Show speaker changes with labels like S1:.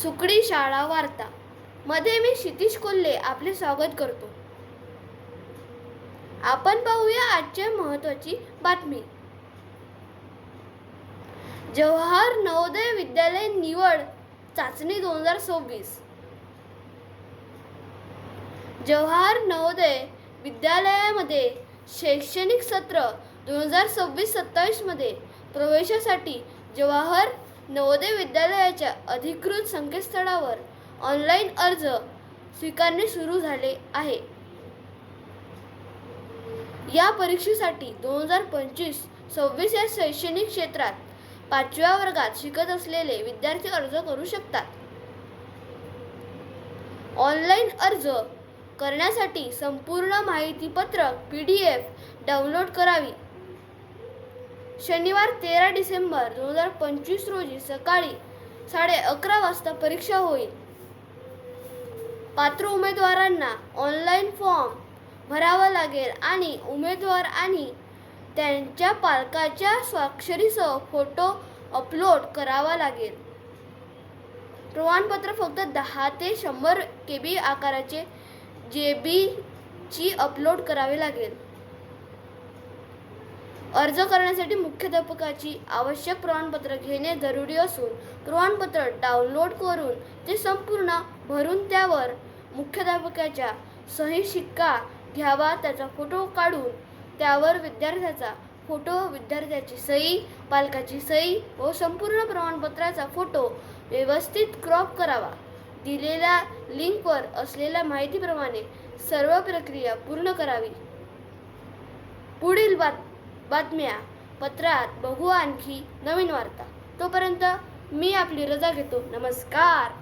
S1: सुकडी शाळा वार्ता. मध्ये मी क्षितिश कोल्हे आपले स्वागत करतो. आपण पाहूया आजच्या महत्वाची बातमी. जवाहर नवोदय विद्यालय निवड चाचणी दोन हजार सव्वीस. जवाहर नवोदय विद्यालयामध्ये शैक्षणिक सत्र दोन हजार सव्वीस सत्तावीसमध्ये प्रवेशासाठी जवाहर नवोदय विद्यालयाच्या अधिकृत संकेतस्थळावर ऑनलाईन अर्ज स्वीकारणे सुरू झाले आहे. या परीक्षेसाठी दोन हजार पंचवीस सव्वीस या शैक्षणिक क्षेत्रात पाचव्या वर्गात शिकत असलेले विद्यार्थी अर्ज करू शकतात. ऑनलाईन अर्ज करण्यासाठी संपूर्ण माहितीपत्रक पी डी एफ डाउनलोड करावी शनिवार तेरा डिसेंबर दोन हजार पंचवीस रोजी सकाळी साडे अकरा वाजता परीक्षा होईल. पात्र उमेदवारांना ऑनलाईन फॉर्म भरावा लागेल आणि उमेदवार आणि त्यांच्या पालकाच्या स्वाक्षरीसह फोटो अपलोड करावा लागेल. प्रमाणपत्र फक्त दहा ते शंभर के बी आकाराचे जे बीची अपलोड करावे लागेल. अर्ज करण्यासाठी मुख्याध्यापकाची आवश्यक प्रमाणपत्र घेणे जरुरी असून प्रमाणपत्र डाउनलोड करून ते संपूर्ण भरून त्यावर मुख्याध्यापकाच्या सही शिक्का घ्यावा त्याचा फोटो काढून त्यावर विद्यार्थ्याचा फोटो विद्यार्थ्याची सही पालकाची सही व संपूर्ण प्रमाणपत्राचा फोटो व्यवस्थित क्रॉप करावा. दिलेल्या लिंकवर असलेल्या माहितीप्रमाणे सर्व प्रक्रिया पूर्ण करावी. पुढील बात बातम्या पत्रात बघू आणखी नवीन वार्ता. तोपर्यंत मी आपली रजा घेतो. नमस्कार!